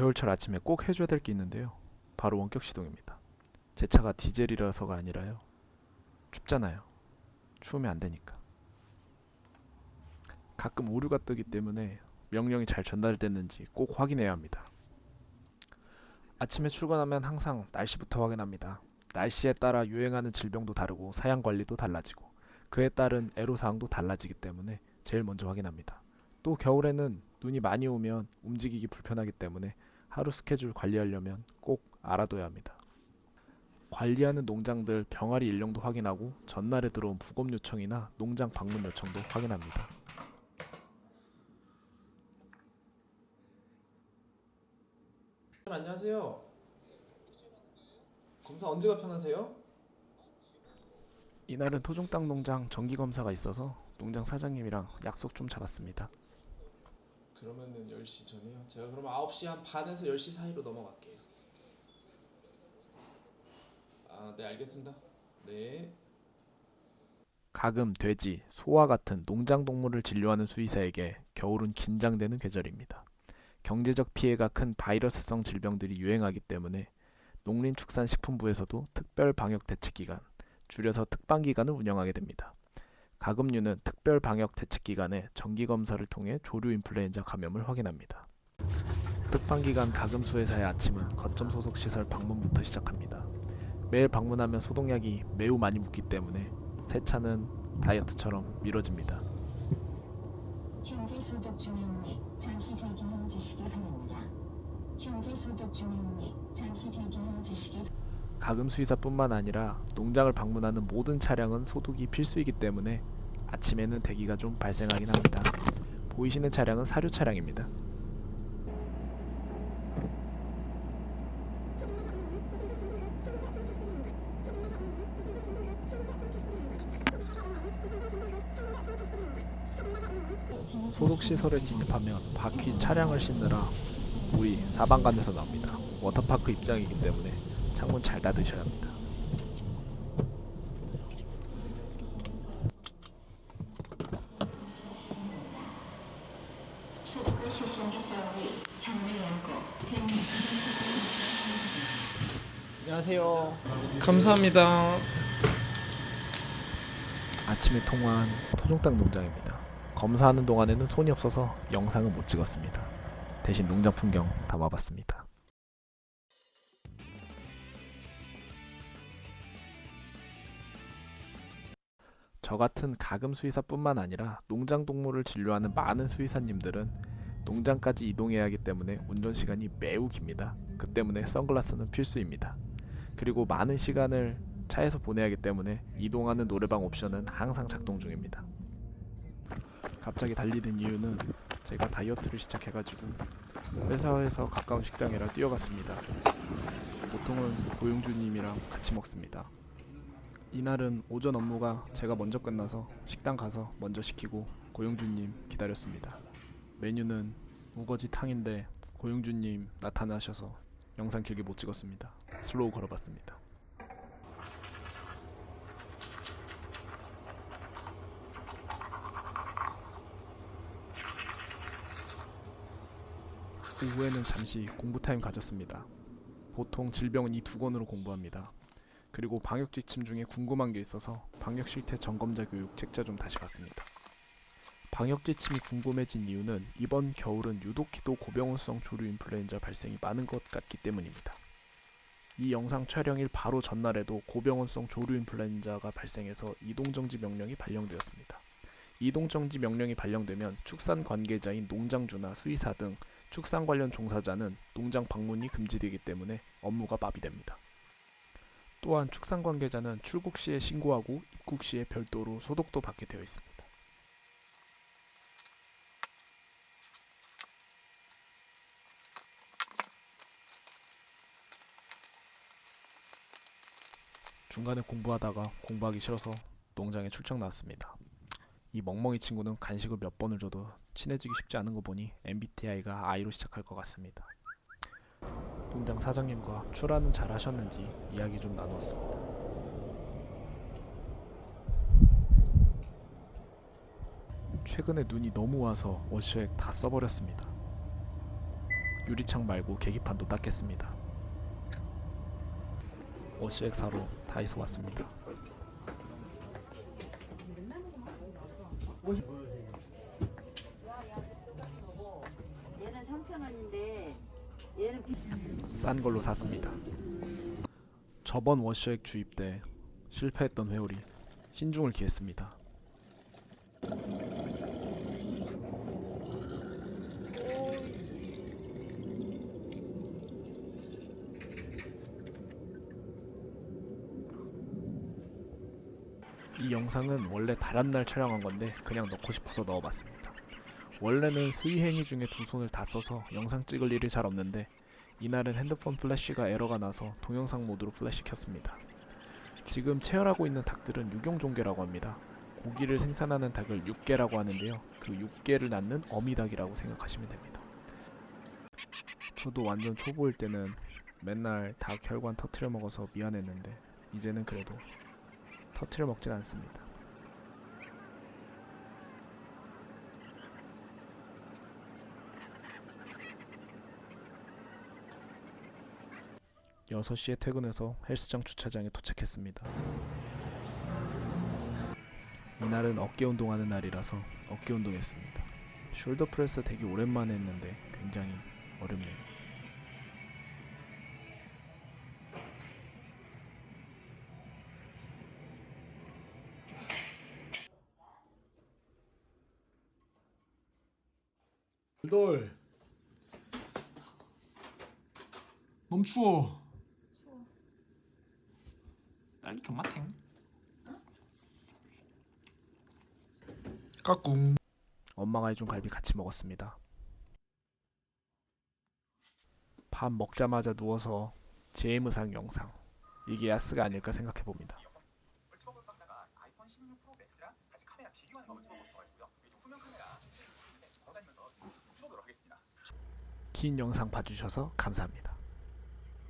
겨울철 아침에 꼭 해줘야 될 게 있는데요. 바로 원격 시동입니다. 제 차가 디젤이라서가 아니라요. 춥잖아요. 추우면 안 되니까. 가끔 오류가 뜨기 때문에 명령이 잘 전달됐는지 꼭 확인해야 합니다. 아침에 출근하면 항상 날씨부터 확인합니다. 날씨에 따라 유행하는 질병도 다르고 사양 관리도 달라지고 그에 따른 애로 사항도 달라지기 때문에 제일 먼저 확인합니다. 또 겨울에는 눈이 많이 오면 움직이기 불편하기 때문에 하루 스케줄 관리하려면 꼭 알아둬야 합니다. 관리하는 농장들 병아리 일령도 확인하고 전날에 들어온 부검 요청이나 농장 방문 요청도 확인합니다. 안녕하세요. 검사 언제가 편하세요? 이날은 토종땅 농장 정기 검사가 있어서 농장 사장님이랑 약속 좀 잡았습니다. 그러면은 10시 전에요. 제가 그러면 9시 한 반에서 10시 사이로 넘어갈게요. 아, 네, 알겠습니다. 네. 가금 돼지, 소와 같은 농장 동물을 진료하는 수의사에게 겨울은 긴장되는 계절입니다. 경제적 피해가 큰 바이러스성 질병들이 유행하기 때문에 농림축산식품부에서도 특별 방역 대책 기간, 줄여서 특방 기간을 운영하게 됩니다. 가금류는 특별 방역 대책 기간에 정기 검사를 통해 조류 인플루엔자 감염을 확인합니다. 특방 기간 가금 수의사의 아침은 거점 소속 시설 방문부터 시작합니다. 매일 방문하면 소독약이 매우 많이 묻기 때문에 세차는 다이어트처럼 미뤄집니다. 현재 소독 중이니 잠시 대기해 주시기 바랍니다. 현재 소독 중이니 잠시 대기해 주시기 바랍니다. 가금 수의사뿐만 아니라 농장을 방문하는 모든 차량은 소독이 필수이기 때문에 아침에는 대기가 좀 발생하긴 합니다. 보이시는 차량은 사료 차량입니다. 소독 시설에 진입하면 바퀴 차량을 싣느라 물이 사방간에서 나옵니다. 워터파크 입장이기 때문에 창문 잘 닫으셔야 합니다. 안녕하세요. 감사합니다. 아침에 통화한 토종땅 농장입니다. 검사하는 동안에는 손이 없어서 영상은 못 찍었습니다. 대신 농장 풍경 담아봤습니다. 저 같은 가금 수의사뿐만 아니라 농장 동물을 진료하는 많은 수의사님들은 농장까지 이동해야 하기 때문에 운전 시간이 매우 깁니다. 그 때문에 선글라스는 필수입니다. 그리고 많은 시간을 차에서 보내야 하기 때문에 이동하는 노래방 옵션은 항상 작동 중입니다. 갑자기 달리는 이유는 제가 다이어트를 시작해가지고 회사에서 가까운 식당이라 뛰어갔습니다. 보통은 고용주님이랑 같이 먹습니다. 이날은 오전 업무가 제가 먼저 끝나서 식당 가서 먼저 시키고 고용주님 기다렸습니다. 메뉴는 우거지 탕인데 고용주님 나타나셔서 영상 길게 못 찍었습니다. 슬로우 걸어봤습니다. 오후에는 잠시 공부 타임 가졌습니다. 보통 질병은 이 두 권으로 공부합니다. 그리고 방역 지침 중에 궁금한 게 있어서 방역 실태 점검자 교육 책자 좀 다시 봤습니다. 방역 지침이 궁금해진 이유는 이번 겨울은 유독히도 고병원성 조류 인플루엔자 발생이 많은 것 같기 때문입니다. 이 영상 촬영일 바로 전날에도 고병원성 조류 인플루엔자가 발생해서 이동 정지 명령이 발령되었습니다. 이동 정지 명령이 발령되면 축산 관계자인 농장주나 수의사 등 축산 관련 종사자는 농장 방문이 금지되기 때문에 업무가 마비됩니다. 또한 축산 관계자는 출국 시에 신고하고 입국 시에 별도로 소독도 받게 되어 있습니다. 중간에 공부하다가 공부하기 싫어서 농장에 출장 나왔습니다. 이 멍멍이 친구는 간식을 몇 번을 줘도 친해지기 쉽지 않은 거 보니 MBTI가 I로 시작할 것 같습니다. 농장 사장님과 출하는 잘 하셨는지 이야기 좀 나누었습니다. 최근에 눈이 너무 와서 워셔액 다 써버렸습니다. 유리창 말고 계기판도 닦겠습니다. 워시액 사러 다이소 왔습니다. 얘는 3,000원인데 얘는 비... 싼 걸로 샀습니다. 저번 워시액 주입 때 실패했던 회오리 신중을 기했습니다. 이 영상은 원래 다른 날 촬영한 건데 그냥 넣고 싶어서 넣어봤습니다. 원래는 수위행위 중에 두 손을 다 써서 영상 찍을 일이 잘 없는데 이날은 핸드폰 플래시가 에러가 나서 동영상 모드로 플래시 켰습니다. 지금 체열하고 있는 닭들은 육용종계라고 합니다. 고기를 생산하는 닭을 육계라고 하는데요. 그 육계를 낳는 어미닭이라고 생각하시면 됩니다. 저도 완전 초보일 때는 맨날 닭 혈관 터트려 먹어서 미안했는데 이제는 그래도 터트려 먹진 않습니다. 여섯 시에 퇴근해서 헬스장 주차장에 도착했습니다. 이날은 어깨 운동하는 날이라서 어깨 운동했습니다. 숄더 프레스 되게 오랜만에 했는데 굉장히 어렵네요. 돌. 너무 추워. 딸기 존맛탱 까꿍. 엄마가 해준 갈비 같이 먹었습니다. 밥 먹자마자 누워서 제이무상 영상 이게 야스가 아닐까 생각해 봅니다. 얼추먹을 깎다가 아이폰 16 프로 맥스랑 같이 카메라 비교하는 거 얼추먹고 싶어가지고요 이 도프명 카메라 걸어다니면서 추억으로 하겠습니다 긴 영상 봐주셔서 감사합니다.